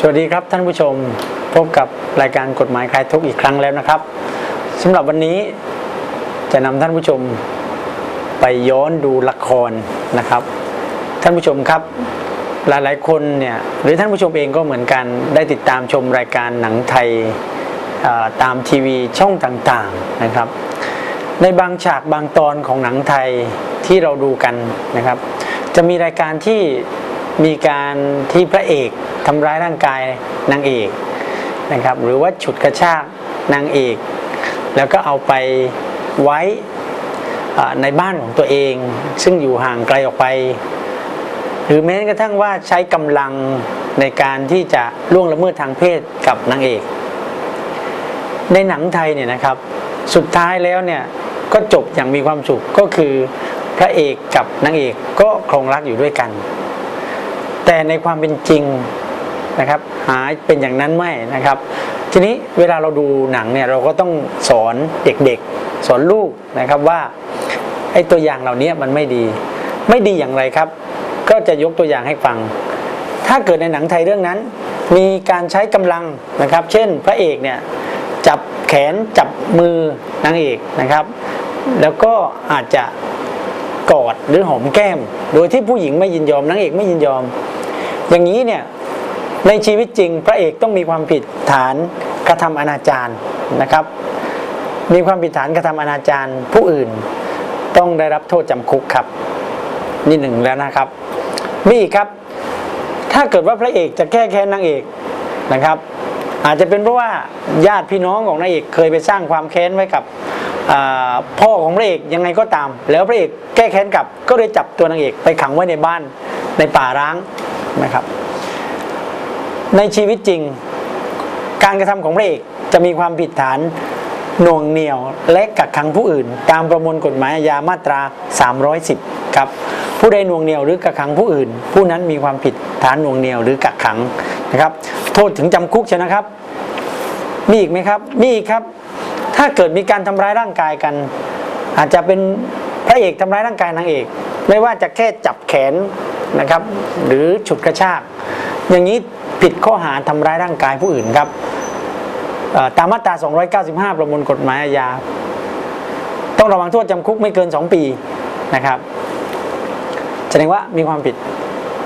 สวัสดีครับท่านผู้ชมพบกับรายการกฎหมายคลายทุกข์อีกครั้งแล้วนะครับสำหรับวันนี้จะนำท่านผู้ชมไปย้อนดูละครนะครับ ท่านผู้ชมครับ หลายๆคนเนี่ยหรือท่านผู้ชมเองก็เหมือนกันได้ติดตามชมรายการหนังไทยตามทีวีช่องต่างๆนะครับ ในบางฉากบางตอนของหนังไทยที่เราดูกันนะครับ จะมีรายการที่มีการที่พระเอก ทำร้ายร่างกายนางเอกนะครับ หรือว่าฉุดกระชากนางเอก แล้วก็เอาไปไว้ในบ้านของตัวเอง ซึ่งอยู่ห่างไกลออกไป หรือแม้กระทั่งว่าใช้กำลังในการที่จะล่วงละเมิดทางเพศกับนางเอก ในหนังไทยเนี่ยนะครับ สุดท้ายแล้วเนี่ยก็จบอย่างมีความสุขก็คือพระเอกกับนางเอกก็ครองรักอยู่ด้วยกัน แต่ในความเป็นจริง นะครับหาเป็นอย่างนั้นไม่นะครับ ทีนี้เวลาเราดูหนังเนี่ยเราก็ต้องสอนเด็กๆ สอนลูกนะครับว่าไอ้ตัวอย่างเหล่านี้มันไม่ดี ไม่ดีอย่างไรครับ ก็จะยกตัวอย่างให้ฟัง ถ้าเกิดในหนังไทยเรื่องนั้น มีการใช้กำลังนะครับ เช่นพระเอกเนี่ยจับแขนจับมือนางเอกนะครับ แล้วก็อาจจะกอดหรือหอมแก้ม โดยที่ผู้หญิงไม่ยินยอมนางเอกไม่ยินยอม อย่างนี้เนี่ย ในชีวิตจริงพระเอกต้องมีความผิดฐานกระทำอนาจารนะครับ มีความผิดฐานกระทำอนาจารผู้อื่น ต้องได้รับโทษจำคุกครับ นี่หนึ่งแล้วนะครับ มีอีกครับ ถ้าเกิดว่าพระเอกจะแก้แค้นนางเอกนะครับ อาจจะเป็นเพราะว่าญาติพี่น้องของนางเอกเคยไปสร้างความแค้นไว้กับพ่อของพระเอกยังไงก็ตาม แล้วพระเอกแก้แค้นกลับก็เลยจับตัวนางเอกไปขังไว้ในบ้านในป่าร้างนะครับ ในชีวิตจริง การกระทำของพระเอกจะมีความผิดฐานหน่วงเหนี่ยวและกักขังผู้อื่น ตามประมวลกฎหมายอาญามาตรา 310 ครับ ผู้ใดหน่วงเหนี่ยวหรือกักขังผู้อื่น ผู้นั้นมีความผิดฐานหน่วงเหนี่ยวหรือกักขังนะครับ โทษถึงจำคุกใช่นะครับ มีอีกไหมครับ มีอีกครับ ถ้าเกิดมีการทำร้ายร่างกายกัน อาจจะเป็นพระเอกทำร้ายร่างกายนางเอก ไม่ว่าจะแค่จับแขนนะครับ หรือฉุดกระชาก อย่างนี้ ผิดข้อหาทำร้ายร่างกายผู้อื่นครับตามมาตรา 295 ประมวลกฎหมายอาญา ต้องระวังโทษจำคุกไม่เกิน 2 ปีนะครับแสดงว่ามีความผิด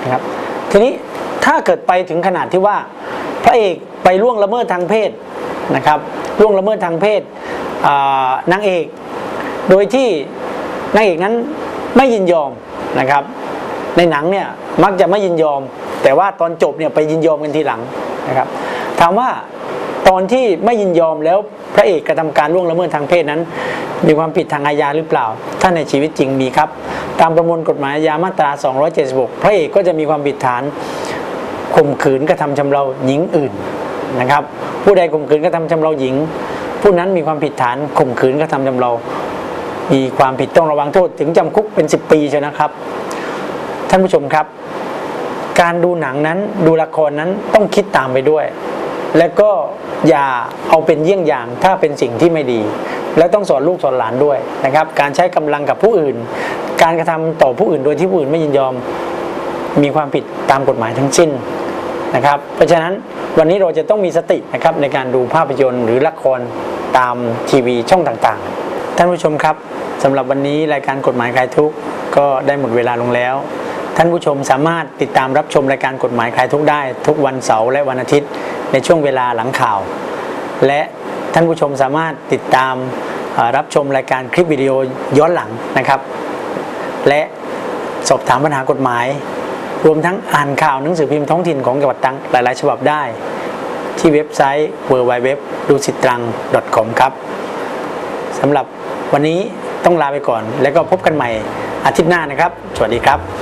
นะครับทีนี้ถ้าเกิดไปถึงขนาดที่ว่า พระเอกไปล่วงละเมิดทางเพศนะครับล่วงละเมิดทางเพศนางเอก โดยที่นางเอกนั้นไม่ยินยอมนะครับ ในหนังเนี่ยมักจะไม่ยินยอม แต่ว่าตอนจบเนี่ยไปยินยอมกันทีหลังนะครับ ถามว่าตอนที่ไม่ยินยอมแล้วพระเอกกระทำการล่วงละเมิดทางเพศนั้น มีความผิดทางอาญาหรือเปล่า ถ้าในชีวิตจริงมีครับ ตามประมวลกฎหมายอาญามาตรา 276 พระเอกก็จะมีความผิดฐานข่มขืนกระทำชำเราหญิงอื่นนะครับ ผู้ใดข่มขืนกระทำชำเราหญิง ผู้นั้นมีความผิดฐานข่มขืนกระทำชำเรา มีความผิดต้องระวังโทษถึงจำคุกเป็น 10 ปีใช่นะครับ ท่านผู้ชมครับ การดูหนังนั้นดูละครนั้นต้องคิดตามไปด้วย และก็อย่าเอาเป็นเยี่ยงอย่างถ้าเป็นสิ่งที่ไม่ดี และต้องสอนลูกสอนหลานด้วยนะครับ การใช้กำลังกับผู้อื่น การกระทำต่อผู้อื่นโดยที่ผู้อื่นไม่ยินยอมมีความผิดตามกฎหมายทั้งสิ้นนะครับ เพราะฉะนั้นวันนี้เราจะต้องมีสตินะครับในการดูภาพยนตร์หรือละครตามทีวีช่องต่างๆ ท่านผู้ชมครับสำหรับวันนี้รายการกฎหมายคลายทุกข์ก็ได้หมดเวลาลงแล้ว ท่านผู้ชมสามารถติดตามรับชมรายการกฎหมายคลายทุกได้ ทุกวันเสาร์และวันอาทิตย์ ในช่วงเวลาหลังข่าว และท่านผู้ชมสามารถติดตามรับชมรายการคลิปวิดีโอย้อนหลังนะครับ และสอบถามปัญหากฎหมาย รวมทั้งอ่านข่าวหนังสือพิมพ์ท้องถิ่นของจังหวัดตรังหลาย ๆ ฉบับได้ ที่เว็บไซต์ w w w ดูสิตรัง .com ครับสำหรับวันนี้ต้องลาไปก่อน แล้วก็พบกันใหม่อาทิตย์หน้านะครับ สวัสดีครับ